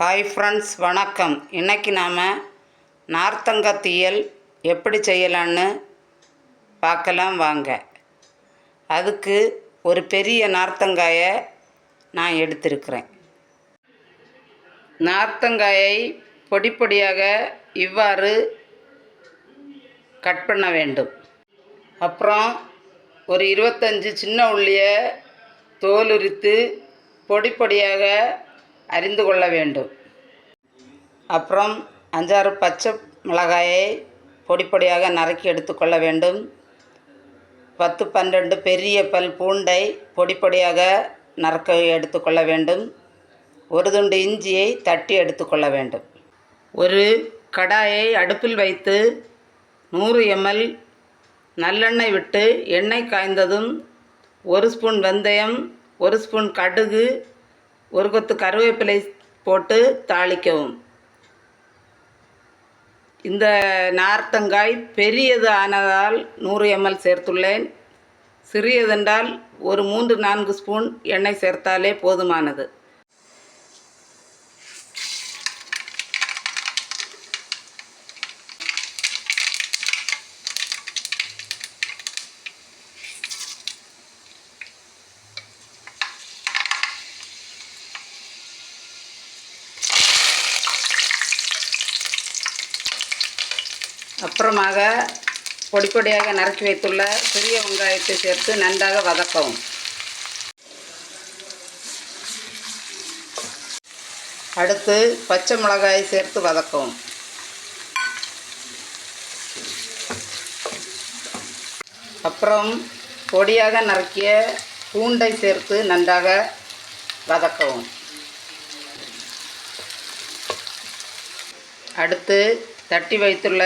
Hi friends வணக்கம். இன்றைக்கி நாம் நார்த்தங்கத்தீயல் எப்படி செய்யலான்னு பார்க்கலாம் வாங்க. அதுக்கு ஒரு பெரிய நார்த்தங்காயை நான் எடுத்திருக்கிறேன். நார்த்தங்காயை பொடி பொடியாக இவ்வாறு கட் பண்ண வேண்டும். அப்புறம் ஒரு இருபத்தஞ்சி சின்ன உள்ளியை தோல் உரித்து பொடி பொடியாக அரிந்து கொள்ள வேண்டும். அப்புறம் அஞ்சாறு பச்சை மிளகாயை பொடி பொடியாக நறுக்கி எடுத்துக்கொள்ள வேண்டும். பத்து பன்னெண்டு பெரிய பல் பூண்டை பொடி பொடியாக நறுக்க எடுத்துக்கொள்ள வேண்டும். ஒரு துண்டு இஞ்சியை தட்டி எடுத்துக்கொள்ள வேண்டும். ஒரு கடாயை அடுப்பில் வைத்து நூறு எம்எல் நல்லெண்ணெய் விட்டு எண்ணெய் காய்ந்ததும் ஒரு ஸ்பூன் வெந்தயம் ஒரு ஸ்பூன் கடுகு ஒரு கொத்து கருவேப்பிலை போட்டு தாளிக்கவும். இந்த நார்த்தங்காய் பெரியது ஆனதால் நூறு எம்எல் சேர்த்துள்ளேன். சிறியதென்றால் ஒரு மூன்று நான்கு ஸ்பூன் எண்ணெய் சேர்த்தாலே போதுமானது. அப்புறமாக பொடி பொடியாக நறுக்கி வைத்துள்ள சிறிய வெங்காயத்தை சேர்த்து நன்றாக வதக்கவும். அடுத்து பச்சை மிளகாயை சேர்த்து வதக்கவும். அப்புறம் பொடியாக நறுக்கிய பூண்டை சேர்த்து நன்றாக வதக்கவும். அடுத்து தட்டி வைத்துள்ள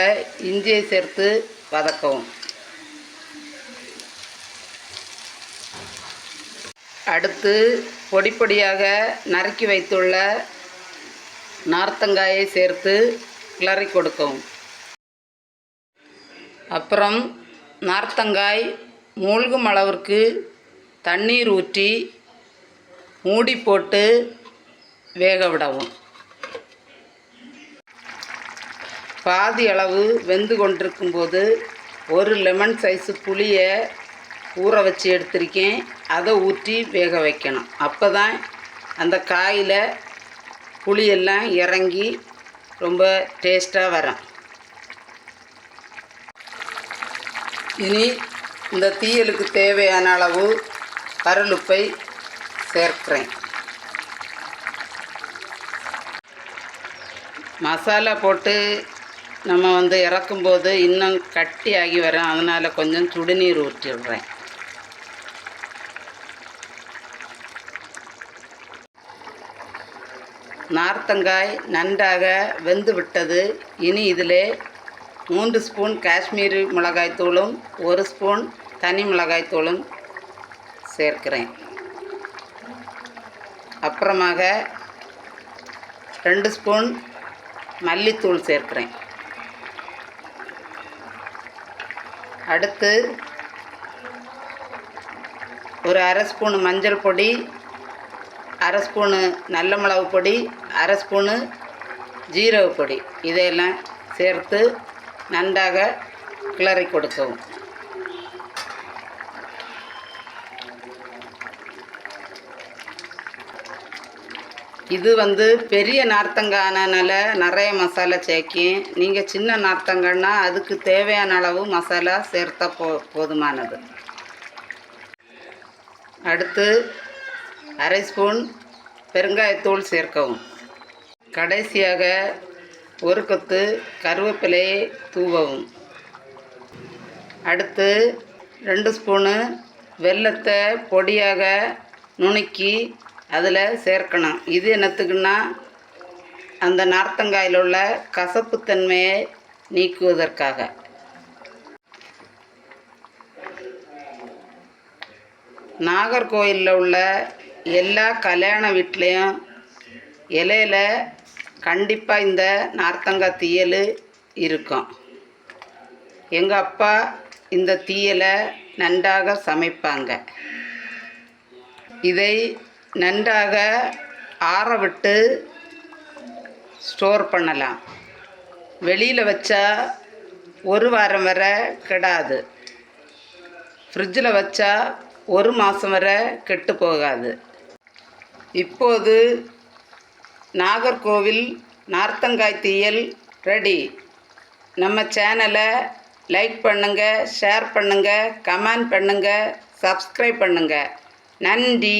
இஞ்சியை சேர்த்து வதக்கவும். அடுத்து பொடி பொடியாக நறுக்கி வைத்துள்ள நார்த்தங்காயை சேர்த்து கிளறி கொடுக்கவும். அப்புறம் நார்த்தங்காய் மூழ்கும் அளவிற்கு தண்ணீர் ஊற்றி மூடி போட்டு வேக விடவும். பாதி அளவு வெந்து கொண்டிருக்கும் போது ஒரு லெமன் சைஸு புளியை ஊற வச்சு எடுத்திருக்கேன். அதை ஊற்றி வேக வைக்கணும். அப்போ தான் அந்த காயில் புளியெல்லாம் இறங்கி ரொம்ப டேஸ்ட்டாக வரும். இனி இந்த தீயலுக்கு தேவையான அளவு கருளுப்பை சேர்க்கிறேன். மசாலா போட்டு நம்ம வந்து இறக்கும்போது இன்னும் கட்டி ஆகி வரேன் அதனால் கொஞ்சம் சுடுநீர் ஊற்றிடுறேன். நார்த்தங்காய் நன்றாக வெந்து விட்டது. இனி இதிலே மூன்று ஸ்பூன் காஷ்மீரி மிளகாய்த்தூளும் ஒரு ஸ்பூன் தனி மிளகாய்த்தூளும் சேர்க்கிறேன். அப்புறமாக ரெண்டு ஸ்பூன் மல்லித்தூள் சேர்க்கிறேன். அடுத்து ஒரு அரை ஸ்பூனு மஞ்சள் பொடி அரை ஸ்பூனு நல்ல மிளகு பொடி அரை ஸ்பூனு ஜீரக பொடி. இதையெல்லாம் சேர்த்து நன்றாக கிளறி கொடுக்கவும். இது வந்து பெரிய நார்த்தங்கானனால நிறைய மசாலா சேர்க்கும் நீங்கள் சின்ன நார்த்தங்கன்னா அதுக்கு தேவையான அளவு மசாலா சேர்த்தா போ போதுமானது. அடுத்து அரை ஸ்பூன் பெருங்காயத்தூள் சேர்க்கவும். கடைசியாக ஒரு கொத்து கருவேப்பிலையை தூவவும். அடுத்து ரெண்டு ஸ்பூனு வெல்லத்தை பொடியாக நுணுக்கி அதில் சேர்க்கணும். இது என்னத்துக்குன்னா அந்த நார்த்தங்காயில் உள்ள கசப்புத்தன்மையை நீக்குவதற்காக. நாகர்கோயிலில் உள்ள எல்லா கல்யாண வீட்லேயும் இலையில கண்டிப்பாக இந்த நார்த்தங்காய் தீயல் இருக்கும். எங்கள் அப்பா இந்த தீயலை நன்றாக சமைப்பாங்க. இதை நன்றாக ஆற விட்டு ஸ்டோர் பண்ணலாம். வெளியில் வச்சா ஒரு வாரம் வரை கெடாது. ஃப்ரிட்ஜில் வச்சா ஒரு மாதம் வரை கெட்டு போகாது. இப்போது நாகர்கோவில் நார்த்தங்காய் தீயல் ரெடி. நம்ம சேனலை லைக் பண்ணுங்கள் ஷேர் பண்ணுங்கள் கமெண்ட் பண்ணுங்கள் சப்ஸ்கிரைப் பண்ணுங்கள் நன்றி.